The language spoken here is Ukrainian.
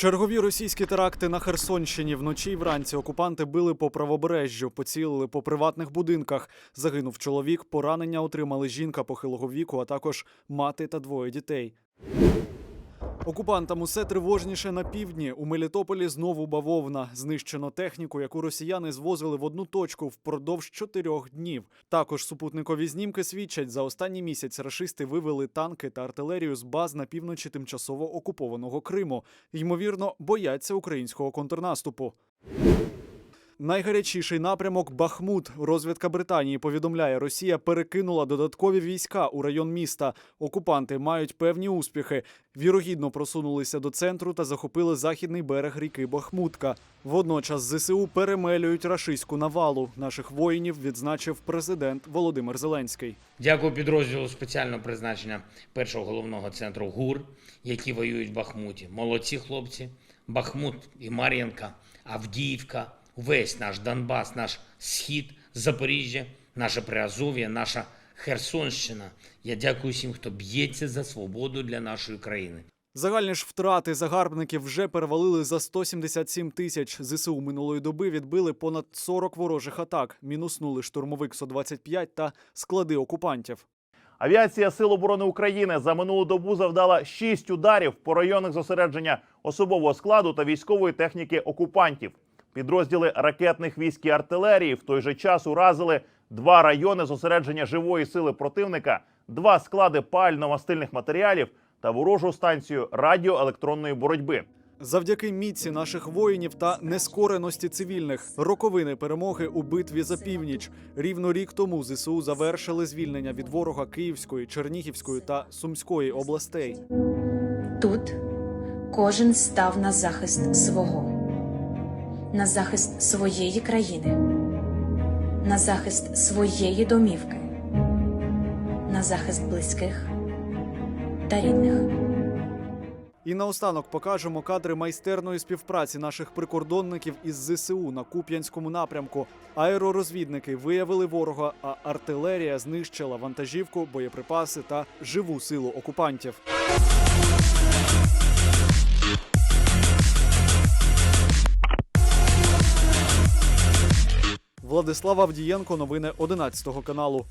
Чергові російські теракти на Херсонщині вночі й вранці окупанти били по правобережжю, поцілили по приватних будинках. Загинув чоловік, поранення отримали жінка похилого віку, а також мати та двоє дітей. Окупантам усе тривожніше на півдні. У Мелітополі знову бавовна. Знищено техніку, яку росіяни звозили в одну точку впродовж чотирьох днів. Також супутникові знімки свідчать, за останній місяць рашисти вивели танки та артилерію з баз на півночі тимчасово окупованого Криму. Ймовірно, бояться українського контрнаступу. Найгарячіший напрямок Бахмут. Розвідка Британії повідомляє, Росія перекинула додаткові війська у район міста. Окупанти мають певні успіхи. Вірогідно просунулися до центру та захопили західний берег ріки Бахмутка. Водночас ЗСУ перемелюють рашиську навалу. Наших воїнів відзначив президент Володимир Зеленський. Дякую підрозділу спеціального призначення першого головного центру ГУР, які воюють в Бахмуті. Молодці хлопці. Бахмут і Мар'їнка, Авдіївка, весь наш Донбас, наш схід, Запоріжжя, наше Приазов'я, наша Херсонщина. Я дякую всім, хто б'ється за свободу для нашої країни. Загальні ж втрати загарбників вже перевалили за 177 тисяч. ЗСУ минулої доби відбили понад 40 ворожих атак, мінуснули штурмовик Су-25 та склади окупантів. Авіація Сил оборони України за минулу добу завдала шість ударів по районах зосередження особового складу та військової техніки окупантів. Підрозділи ракетних військ і артилерії в той же час уразили два райони зосередження живої сили противника, два склади пально-мастильних матеріалів та ворожу станцію радіоелектронної боротьби. Завдяки міці наших воїнів та нескореності цивільних роковини перемоги у битві за північ. Рівно рік тому ЗСУ завершили звільнення від ворога Київської, Чернігівської та Сумської областей. Тут кожен став на захист свого, на захист своєї країни, на захист своєї домівки, на захист близьких та рідних. І наостанок покажемо кадри майстерної співпраці наших прикордонників із ЗСУ на Куп'янському напрямку. Аеророзвідники виявили ворога, а артилерія знищила вантажівку, боєприпаси та живу силу окупантів. Владислав Авдієнко, новини 11 каналу.